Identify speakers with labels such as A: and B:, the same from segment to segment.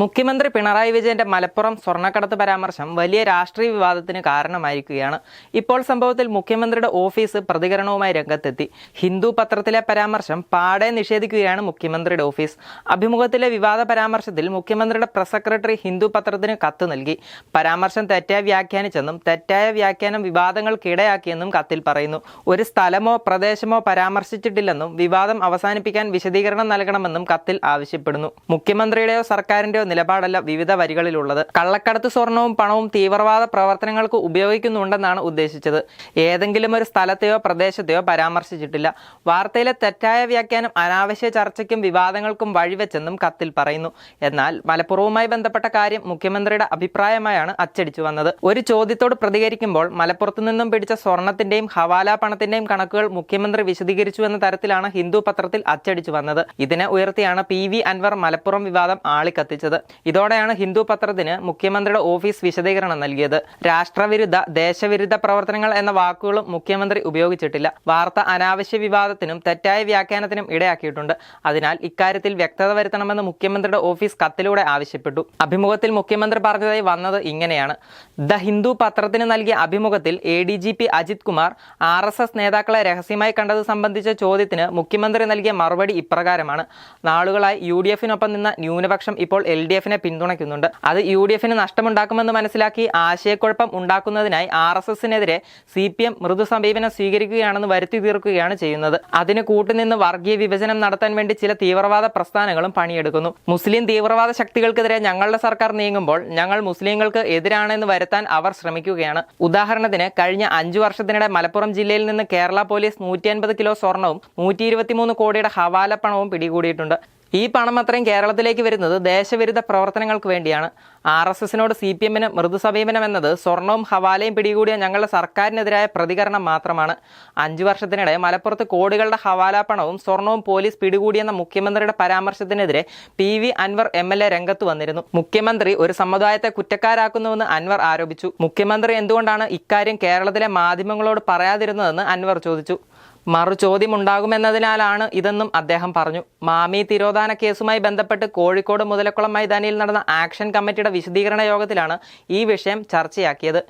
A: മുഖ്യമന്ത്രി പിണറായി വിജയന്റെ മലപ്പുറം സ്വർണക്കടത്ത് പരാമർശം വലിയ രാഷ്ട്രീയ വിവാദത്തിന് കാരണമായിരിക്കുകയാണ്. ഇപ്പോൾ സംഭവത്തിൽ മുഖ്യമന്ത്രിയുടെ ഓഫീസ് പ്രതികരണവുമായി രംഗത്തെത്തി. ഹിന്ദു പത്രത്തിലെ പരാമർശം പാടെ നിഷേധിക്കുകയാണ് മുഖ്യമന്ത്രിയുടെ ഓഫീസ്. അഭിമുഖത്തിലെ വിവാദ പരാമർശത്തിൽ മുഖ്യമന്ത്രിയുടെ പ്രസ് സെക്രട്ടറി ഹിന്ദു പത്രത്തിന് കത്ത് നൽകി. പരാമർശം തെറ്റായി വ്യാഖ്യാനിച്ചെന്നും തെറ്റായ വ്യാഖ്യാനം വിവാദങ്ങൾക്കിടയാക്കിയെന്നും കത്തിൽ പറയുന്നു. ഒരു സ്ഥലമോ പ്രദേശമോ പരാമർശിച്ചിട്ടില്ലെന്നും വിവാദം അവസാനിപ്പിക്കാൻ വിശദീകരണം നൽകണമെന്നും കത്തിൽ ആവശ്യപ്പെടുന്നു. മുഖ്യമന്ത്രിയുടെയോ സർക്കാരിന്റെയോ നിലപാടല്ല വിവിധ വരികളിലുള്ളത്. കള്ളക്കടത്ത് സ്വർണവും പണവും തീവ്രവാദ പ്രവർത്തനങ്ങൾക്ക് ഉപയോഗിക്കുന്നുണ്ടെന്നാണ് ഉദ്ദേശിച്ചത്. ഏതെങ്കിലും ഒരു സ്ഥലത്തെയോ പ്രദേശത്തെയോ പരാമർശിച്ചിട്ടില്ല. വാർത്തയിലെ തെറ്റായ വ്യാഖ്യാനം അനാവശ്യ ചർച്ചയ്ക്കും വിവാദങ്ങൾക്കും വഴിവെച്ചെന്നും കത്തിൽ പറയുന്നു. എന്നാൽ മലപ്പുറവുമായി ബന്ധപ്പെട്ട കാര്യം മുഖ്യമന്ത്രിയുടെ അഭിപ്രായമായാണ് അച്ചടിച്ചു വന്നത്. ഒരു ചോദ്യത്തോട് പ്രതികരിക്കുമ്പോൾ മലപ്പുറത്തു നിന്നും പിടിച്ച സ്വർണത്തിന്റെയും ഹവാല പണത്തിന്റെയും കണക്കുകൾ മുഖ്യമന്ത്രി വിശദീകരിച്ചു എന്ന തരത്തിലാണ് ഹിന്ദു പത്രത്തിൽ അച്ചടിച്ചു വന്നത്. ഇതിനെ ഉയർത്തിയാണ് പി വി അൻവർ മലപ്പുറം വിവാദം ആളിക്കത്തിച്ചത്. ഇതോടെയാണ് ഹിന്ദു പത്രത്തിന് മുഖ്യമന്ത്രിയുടെ ഓഫീസ് വിശദീകരണം നൽകിയത്. രാഷ്ട്രവിരുദ്ധ ദേശവിരുദ്ധ പ്രവർത്തനങ്ങൾ എന്ന വാക്കുകളും മുഖ്യമന്ത്രി ഉപയോഗിച്ചിട്ടില്ല. വാർത്ത അനാവശ്യ വിവാദത്തിനും തെറ്റായ വ്യാഖ്യാനത്തിനും ഇടയാക്കിയിട്ടുണ്ട്. അതിനാൽ ഇക്കാര്യത്തിൽ വ്യക്തത വരുത്തണമെന്ന് മുഖ്യമന്ത്രിയുടെ ഓഫീസ് കത്തിലൂടെ ആവശ്യപ്പെട്ടു. അഭിമുഖത്തിൽ മുഖ്യമന്ത്രി പറഞ്ഞതായി വന്നത് ഇങ്ങനെയാണ്. ദ ഹിന്ദു പത്രത്തിന് നൽകിയ അഭിമുഖത്തിൽ A D G P Ajith Kumar R S S നേതാക്കളെ രഹസ്യമായി കണ്ടത് സംബന്ധിച്ച ചോദ്യത്തിന് മുഖ്യമന്ത്രി നൽകിയ മറുപടി ഇപ്രകാരമാണ്. നാളുകളായി യു ഡി എഫിനൊപ്പം നിന്ന ന്യൂനപക്ഷം ഇപ്പോൾ എൽ ഡി എഫിനെ പിന്തുണയ്ക്കുന്നുണ്ട്. അത് യു ഡി എഫിന് നഷ്ടമുണ്ടാക്കുമെന്ന് മനസ്സിലാക്കി ആശയക്കുഴപ്പം ഉണ്ടാക്കുന്നതിനായി ആർ എസ് എസിനെതിരെ സി പി എം മൃദു സമീപനം സ്വീകരിക്കുകയാണെന്ന് വരുത്തി തീർക്കുകയാണ് ചെയ്യുന്നത്. അതിന് കൂട്ടുനിന്ന് വർഗീയ വിഭജനം നടത്താൻ വേണ്ടി ചില തീവ്രവാദ പ്രസ്ഥാനങ്ങളും പണിയെടുക്കുന്നു. മുസ്ലിം തീവ്രവാദ ശക്തികൾക്കെതിരെ ഞങ്ങളുടെ സർക്കാർ നീങ്ങുമ്പോൾ ഞങ്ങൾ മുസ്ലിങ്ങൾക്ക് എതിരാണെന്ന് വരുത്താൻ അവർ ശ്രമിക്കുകയാണ്. ഉദാഹരണത്തിന് കഴിഞ്ഞ അഞ്ചു വർഷത്തിനിടെ മലപ്പുറം ജില്ലയിൽ നിന്ന് കേരള പോലീസ് നൂറ്റി കിലോ സ്വർണവും നൂറ്റി കോടിയുടെ ഹവാല പണവും പിടികൂടിയിട്ടുണ്ട്. ഈ പണം അത്രയും കേരളത്തിലേക്ക് വരുന്നത് ദേശവിരുദ്ധ പ്രവർത്തനങ്ങൾക്ക് വേണ്ടിയാണ്. ആർ എസ് എസിനോട് സി പി എമ്മിന് മൃദു സമീപനം എന്നത് സ്വർണവും ഹവാലയും പിടികൂടിയ ഞങ്ങളുടെ സർക്കാരിനെതിരായ പ്രതികരണം മാത്രമാണ്. അഞ്ചു വർഷത്തിനിടെ മലപ്പുറത്ത് കോടികളുടെ ഹവാല പണവും സ്വർണവും പോലീസ് പിടികൂടിയെന്ന മുഖ്യമന്ത്രിയുടെ പരാമർശത്തിനെതിരെ P V Anvar M L A രംഗത്ത് വന്നിരുന്നു. മുഖ്യമന്ത്രി ഒരു സമുദായത്തെ കുറ്റക്കാരാക്കുന്നുവെന്ന് അൻവർ ആരോപിച്ചു. മുഖ്യമന്ത്രി എന്തുകൊണ്ടാണ് ഇക്കാര്യം കേരളത്തിലെ മാധ്യമങ്ങളോട് പറയാതിരുന്നതെന്ന് അൻവർ ചോദിച്ചു. മറു ചോദ്യമുണ്ടാകുമെന്നതിനാലാണ് ഇതെന്നും അദ്ദേഹം പറഞ്ഞു. മാമി തിരോധാന കേസുമായി ബന്ധപ്പെട്ട് കോഴിക്കോട് മുതലക്കുളം മൈതാനിയിൽ നടന്ന ആക്ഷൻ കമ്മിറ്റിയുടെ വിശദീകരണ യോഗത്തിലാണ് ഈ വിഷയം ചർച്ചയാക്കിയത്.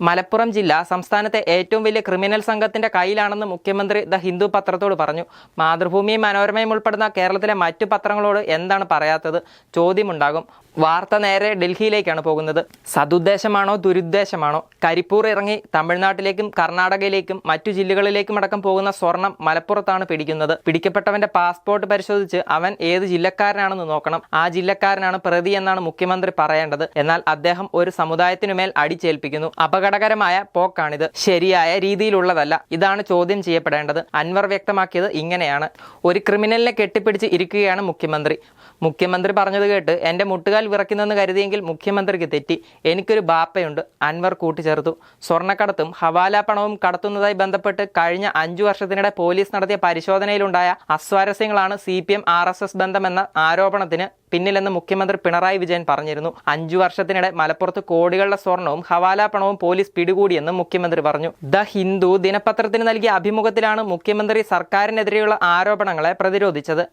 A: മലപ്പുറം ജില്ല സംസ്ഥാനത്തെ ഏറ്റവും വലിയ ക്രിമിനൽ സംഘത്തിന്റെ കയ്യിലാണെന്ന് മുഖ്യമന്ത്രി ദ ഹിന്ദു പത്രത്തോട് പറഞ്ഞു. മാതൃഭൂമിയും മനോരമയും ഉൾപ്പെടുന്ന കേരളത്തിലെ മറ്റു പത്രങ്ങളോട് എന്താണ് പറയാത്തത്? ചോദ്യമുണ്ടാകും. വാർത്ത നേരെ ഡൽഹിയിലേക്കാണ് പോകുന്നത്. സതുദ്ദേശമാണോ ദുരുദ്ദേശമാണോ? കരിപ്പൂർ ഇറങ്ങി തമിഴ്നാട്ടിലേക്കും കർണാടകയിലേക്കും മറ്റു ജില്ലകളിലേക്കും അടക്കം പോകുന്ന സ്വർണം മലപ്പുറത്താണ് പിടിക്കുന്നത്. പിടിക്കപ്പെട്ടവന്റെ പാസ്പോർട്ട് പരിശോധിച്ച് അവൻ ഏത് ജില്ലക്കാരനാണെന്ന് നോക്കണം. ആ ജില്ലക്കാരനാണ് പ്രതി എന്നാണ് മുഖ്യമന്ത്രി പറയേണ്ടത്. എന്നാൽ അദ്ദേഹം ഒരു സമുദായത്തിനുമേൽ അടിച്ചേൽപ്പിക്കുന്നു. അപകടകരമായ പോക്കാണിത്. ശരിയായ രീതിയിലുള്ളതല്ല. ഇതാണ് ചോദ്യം ചെയ്യപ്പെടേണ്ടത്. അൻവർ വ്യക്തമാക്കിയത് ഇങ്ങനെയാണ്. ഒരു ക്രിമിനലിനെ കെട്ടിപ്പിടിച്ച് ഇരിക്കുകയാണ് മുഖ്യമന്ത്രി. മുഖ്യമന്ത്രി പറഞ്ഞത് കേട്ട് എന്റെ മുട്ടുകാൽ വിറയ്ക്കുന്നെന്ന് കരുതിയെങ്കിൽ മുഖ്യമന്ത്രിക്ക് തെറ്റി. എനിക്കൊരു ബാപ്പയുണ്ട്. അൻവർ കൂട്ടിച്ചേർത്തു. സ്വർണക്കടത്തും ഹവാല പണവും കടത്തുന്നതായി ബന്ധപ്പെട്ട് കഴിഞ്ഞ അഞ്ചു വർഷത്തിനിടെ പോലീസ് നടത്തിയ പരിശോധനയിലുണ്ടായ അസ്വാരസ്യങ്ങളാണ് C P M R S S ബന്ധമെന്ന ആരോപണത്തിന് പിന്നിലെന്ന് മുഖ്യമന്ത്രി പിണറായി വിജയൻ പറഞ്ഞിരുന്നു. അഞ്ചു വർഷത്തിനിടെ മലപ്പുറത്ത് കോടികളുടെ സ്വർണവും ഹവാല പണവും പോലീസ് പിടികൂടിയെന്നും മുഖ്യമന്ത്രി പറഞ്ഞു. ദ ഹിന്ദു ദിനപത്രത്തിന് നൽകിയ അഭിമുഖത്തിലാണ് മുഖ്യമന്ത്രി സർക്കാരിനെതിരെയുള്ള ആരോപണങ്ങളെ പ്രതിരോധിച്ചത്.